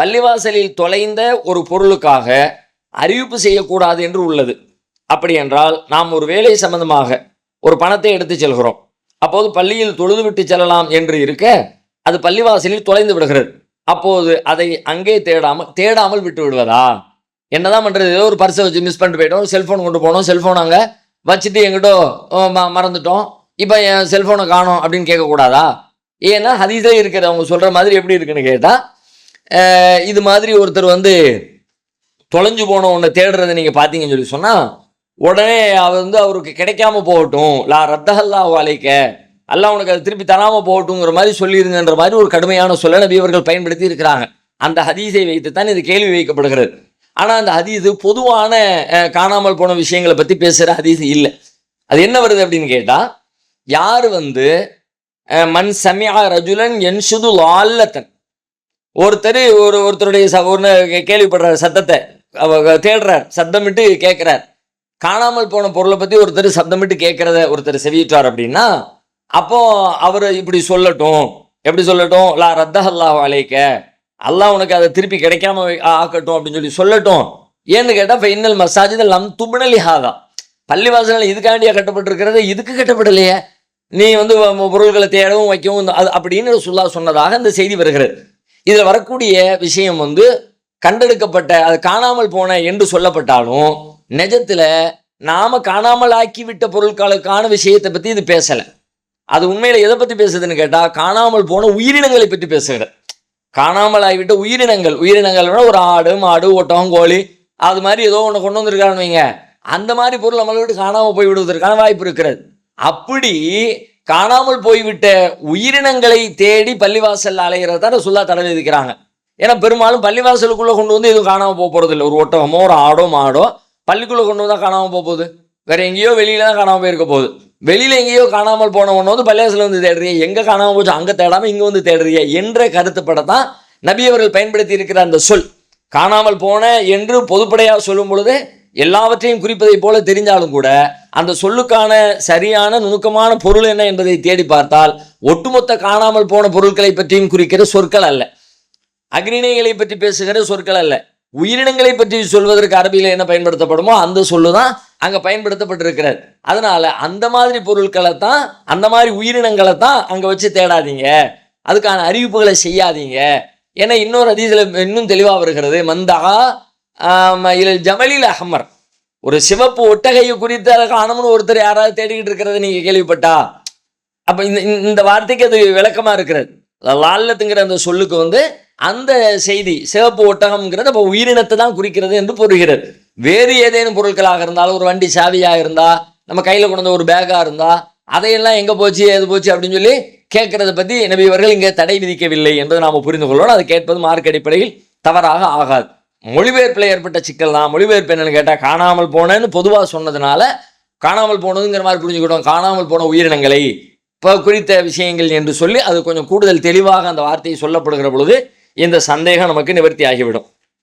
பள்ளிவாசலில் தொலைந்த ஒரு பொருளுக்காக அறிவிப்பு செய்யக்கூடாது என்று உள்ளது. அப்படி என்றால் நாம் ஒரு வேலை சம்பந்தமாக ஒரு பணத்தை எடுத்து செல்கிறோம். அப்போது பள்ளியில் தொழுது விட்டு செல்லலாம் என்று இருக்க அது பள்ளிவாசலில் தொலைந்து விடுகிறது. அப்போது அதை அங்கே தேடாமல் தேடாமல் விட்டு விடுவதா? என்னதான் பண்ணுறது ஏதோ ஒரு பர்ஸை வச்சு மிஸ் பண்ணிட்டு போயிட்டோம். செல்ஃபோன் கொண்டு போனோம். செல்ஃபோன் அங்கே வச்சுட்டு எங்கிட்டோ மறந்துட்டோம். இப்போ என் செல்ஃபோனை காணோம் அப்படின்னு கேட்கக்கூடாதா? ஏன்னா ஹதீஸே இருக்கிறது. அவங்க சொல்கிற மாதிரி எப்படி இருக்குன்னு கேட்டால் இது மாதிரி ஒருத்தர் வந்து தொலைஞ்சு போன ஒன்றை தேடுறதை நீங்கள் பார்த்தீங்கன்னு சொல்லி சொன்னால் உடனே அவர் வந்து அவருக்கு கிடைக்காம போகட்டும். லா ரத்தஹல்லா வாழைக்க அல்ல உனக்கு அதை திருப்பி தராமல் போகட்டுங்கிற மாதிரி சொல்லிடுங்கன்ற மாதிரி ஒரு கடுமையான சொல்ல நபி அவர்கள் பயன்படுத்தி இருக்கிறாங்க. அந்த ஹதீஸை வைத்து தான் இது கேள்வி வைக்கப்படுகிறது. ஆனால் அந்த ஹதீஸ் பொதுவான காணாமல் போன விஷயங்களை பற்றி பேசுகிற ஹதீஸ் இல்லை. அது என்ன வருது அப்படின்னு கேட்டால் யார் வந்து மண் சமியா ரஜுலன் என்ஷுது லால்லத்தன். ஒருத்தர் ஒரு ஒருத்தருடைய ச ஒன்று கேள்விப்படுறார் சத்தத்தை. அவ தேடுறார் சத்தமிட்டு கேட்குறார். காணாமல் போன பொருளை பற்றி ஒருத்தர் சத்தமிட்டு கேட்குறத ஒருத்தர் செவியிட்டார் அப்படின்னா அப்போ அவர் இப்படி சொல்லட்டும். எப்படி சொல்லட்டும்? லா ரத்தஹல்லாஹ் அலைக்க அல்லாஹ் உனக்கு அதை திருப்பி கிடைக்காம ஆக்கட்டும் அப்படின்னு சொல்லி சொல்லட்டும். ஏன்னு கேட்டால் இப்போ இன்னல் மசாஜித் லம் துபனலி ஹாதா. பள்ளிவாசல்கள் இதுக்காண்டியா கட்டப்பட்டிருக்கிறது இதுக்கு கட்டப்படலையே. நீ வந்து வ- பொருள்களை தேடவும் வைக்கவும் அது அப்படின்னு சொல்லா சொன்னதாக இந்த செய்தி வருகிறது. இதில் வரக்கூடிய விஷயம் வந்து கண்டெடுக்கப்பட்ட அது காணாமல் போன என்று சொல்லப்பட்டாலும் நிஜத்தில் நாம் காணாமல் ஆக்கிவிட்ட பொருட்களுக்கான விஷயத்தை பற்றி இது பேசலை. அது உண்மையில் எதை பற்றி பேசுதுன்னு கேட்டால் காணாமல் போன உயிரினங்களை பற்றி பேசுகிறது காணாமல் ஆகிவிட்ட உயிரினங்கள். உயிரினங்கள்னா ஒரு ஆடு மாடு ஒட்டகம் கோழி அது மாதிரி ஏதோ ஒன்று கொண்டு வந்திருக்கான்னு வைங்க. அந்த மாதிரி பொருள் நம்மளை விட்டு காணாமல் போய் விடுவதற்கான வாய்ப்பு இருக்கிறது. அப்படி காணாமல் போய்விட்ட உயிரினங்களை தேடி பள்ளிவாசல் அலைகிறத தான் சுல்லா தடை விதிக்கிறாங்க. ஏன்னா பெரும்பாலும் பள்ளிவாசலுக்குள்ள கொண்டு வந்து எதுவும் காணாமல் போக போறது இல்லை ஒரு ஒட்டகமோ ஒரு ஆடோ மாடோ பள்ளிக்குள்ள கொண்டு வந்தா காணாமல் போக போகுது. வேற எங்கேயோ வெளியில தான் காணாமல் போயிருக்க போகுது. வெளியில எங்கேயோ காணாமல் போன ஒன்று வந்து பள்ளிவாசல் வந்து தேடுறீங்க எங்க காணாமல் போச்சு? அங்க தேடாம இங்க வந்து தேடுறீங்க என்ற கருத்துப்பட தான் நபி அவர்கள் பயன்படுத்தி இருக்கிற அந்த சொல். காணாமல் போன என்று பொதுப்படையாக சொல்லும் பொழுது எல்லாவற்றையும் குறிப்பதை போல தெரிஞ்சாலும் கூட அந்த சொல்லுக்கான சரியான நுணுக்கமான பொருள் என்ன என்பதை தேடி பார்த்தால் ஒட்டுமொத்த காணாமல் போன பொருட்களை பற்றியும் குறிக்கிற சொற்கள் அல்ல. அக்னிணைகளை பற்றி பேசுகிற சொற்கள் அல்ல. உயிரினங்களை பற்றி சொல்வதற்கு அரபியில் என்ன பயன்படுத்தப்படுமோ அந்த சொல்லு தான் அங்கே பயன்படுத்தப்பட்டிருக்கிறது. அதனால அந்த மாதிரி பொருட்களை தான் அந்த மாதிரி உயிரினங்களை தான் அங்கே வச்சு தேடாதீங்க. அதுக்கான அறிவிப்புகளை செய்யாதீங்க. ஏன்னா இன்னொரு அதிசல இன்னும் தெளிவாக வருகிறது. மந்தா இதில் ஜமலில் அஹமர். ஒரு சிவப்பு ஒட்டகையை குறித்து அதை காணணும்னு ஒருத்தர் யாராவது தேடிக்கிட்டு இருக்கிறத நீங்க கேள்விப்பட்டா? அப்ப இந்த இந்த- வார்த்தைக்கு அது விளக்கமா இருக்கிறது. லால்லத்துங்கிற அந்த சொல்லுக்கு வந்து அந்த செய்தி சிவப்பு ஒட்டகம்ங்கிறது அப்போ உயிரினத்தை தான் குறிக்கிறது என்று புரிகிறது வேறு ஏதேனும் பொருட்களாக இருந்தாலும் ஒரு வண்டி சாவியா இருந்தா நம்ம கையில கொண்டு ஒரு பேக்கா இருந்தா அதையெல்லாம் எங்க போச்சு எது போச்சு அப்படின்னு சொல்லி கேட்கறத பத்தி நபி இவர்கள் இங்கே தடை விதிக்கவில்லை என்பதை நாம புரிந்து கொள்ளணும். அது கேட்பது மார்க் அடிப்படையில் தவறாக ஆகாது. மொழிபெயர்ப்பில் ஏற்பட்ட சிக்கல் தான். மொழிபெயர்ப்பு என்னன்னு கேட்டால் காணாமல் போனேன்னு பொதுவாக சொன்னதுனால காணாமல் போனதுங்கிற மாதிரி புரிஞ்சுக்கிட்டோம். காணாமல் போன உயிரினங்களை. இப்போ குறித்த விஷயங்கள் என்று சொல்லி அது கொஞ்சம் கூடுதல் தெளிவாக அந்த வார்த்தையை சொல்லப்படுகிற பொழுது இந்த சந்தேகம் நமக்கு நிவர்த்தி ஆகிவிடும்.